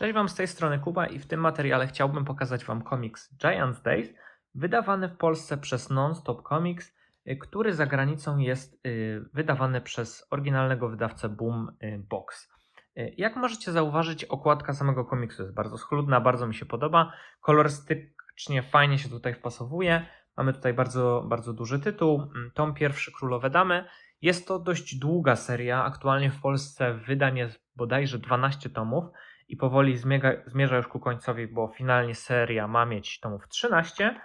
Cześć Wam z tej strony Kuba i w tym materiale chciałbym pokazać Wam komiks Giants Days, wydawany w Polsce przez Nonstop Comics, y, który za granicą jest y, wydawany przez oryginalnego wydawcę Boom y, Box. Jak możecie zauważyć, okładka samego komiksu jest bardzo schludna, bardzo mi się podoba. Kolorystycznie fajnie się tutaj wpasowuje. Mamy tutaj bardzo, bardzo duży tytuł. Mm, Tom pierwszy Królowe Damy. Jest to dość długa seria. Aktualnie w Polsce wydań jest bodajże 12 tomów i powoli zmiega, zmierza już ku końcowi, bo finalnie seria ma mieć tomów 13.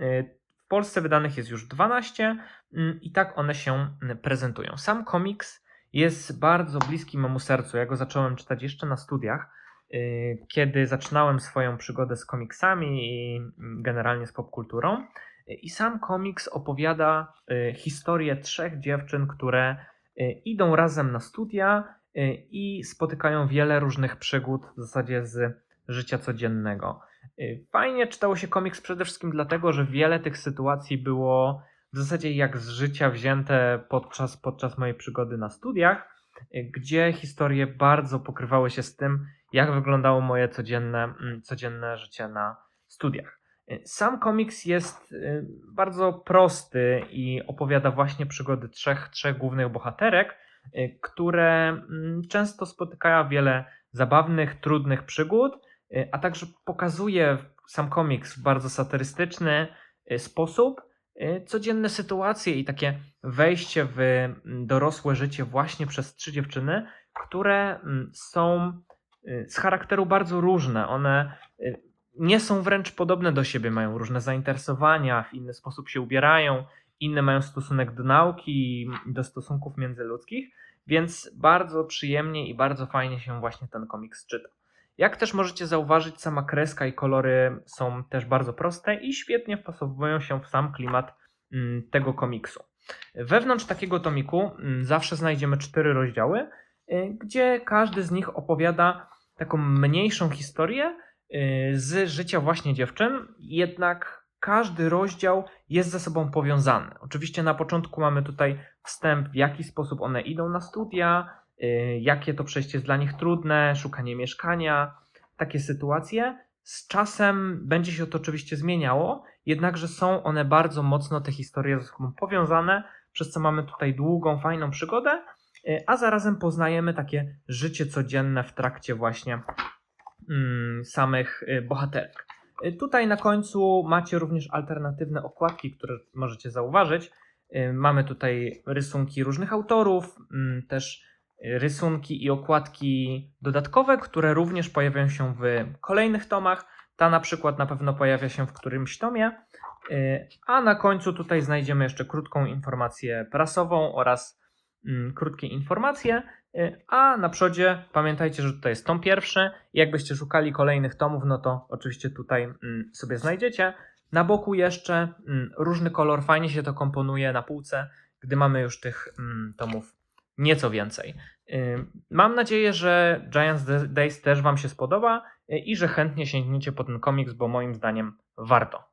Y, W Polsce wydanych jest już 12 mm, i tak one się mm, prezentują. Sam komiks jest bardzo bliski memu sercu. Ja go zacząłem czytać jeszcze na studiach, y, kiedy zaczynałem swoją przygodę z komiksami i mm, generalnie z popkulturą. Y, I sam komiks opowiada y, historię trzech dziewczyn, które y, idą razem na studia y, i spotykają wiele różnych przygód w zasadzie z życia codziennego. Y, Fajnie czytało się komiks przede wszystkim dlatego, że wiele tych sytuacji było w zasadzie jak z życia wzięte podczas, podczas mojej przygody na studiach, y, gdzie historie bardzo pokrywały się z tym, jak wyglądało moje codzienne, mm, codzienne życie na studiach. Y, Sam komiks jest y, bardzo prosty i opowiada właśnie przygody trzech, trzech głównych bohaterek, y, które mm, często spotykają wiele zabawnych, trudnych przygód, y, a także pokazuje sam komiks w bardzo satyrystyczny y, sposób y, codzienne sytuacje i takie wejście w mm, dorosłe życie właśnie przez trzy dziewczyny, które mm, są y, z charakteru bardzo różne. One y, nie są wręcz podobne do siebie, mają różne zainteresowania, w inny sposób się ubierają, inny mają stosunek do nauki do stosunków międzyludzkich, więc bardzo przyjemnie i bardzo fajnie się właśnie ten komiks czyta. Jak też możecie zauważyć, sama kreska i kolory są też bardzo proste i świetnie wpasowują się w sam klimat mm, tego komiksu. Wewnątrz takiego tomiku mm, zawsze znajdziemy cztery rozdziały, y, gdzie każdy z nich opowiada taką mniejszą historię y, z życia właśnie dziewczyn, jednak każdy rozdział jest ze sobą powiązany. Oczywiście na początku mamy tutaj wstęp, w jaki sposób one idą na studia, y, jakie to przejście jest dla nich trudne, szukanie mieszkania, takie sytuacje. Z czasem będzie się to oczywiście zmieniało, jednakże są one bardzo mocno, te historie ze sobą powiązane, przez co mamy tutaj długą, fajną przygodę, y, a zarazem poznajemy takie życie codzienne w trakcie właśnie mm, samych y, bohaterek. Y, Tutaj na końcu macie również alternatywne okładki, które możecie zauważyć. Y, Mamy tutaj rysunki różnych autorów, mm, też rysunki i okładki dodatkowe, które również pojawią się w kolejnych tomach. Ta na przykład na pewno pojawia się w którymś tomie. Y, A na końcu tutaj znajdziemy jeszcze krótką informację prasową oraz krótkie informacje. Y, A na przodzie pamiętajcie, że tutaj jest tom pierwszy. Jakbyście szukali kolejnych tomów, no to oczywiście tutaj mm, sobie znajdziecie. Na boku jeszcze mm, różny kolor, fajnie się to komponuje na półce, gdy mamy już tych mm, tomów nieco więcej. Y, Mam nadzieję, że Giants Days też Wam się spodoba y, i że chętnie sięgniecie po ten komiks, bo moim zdaniem warto.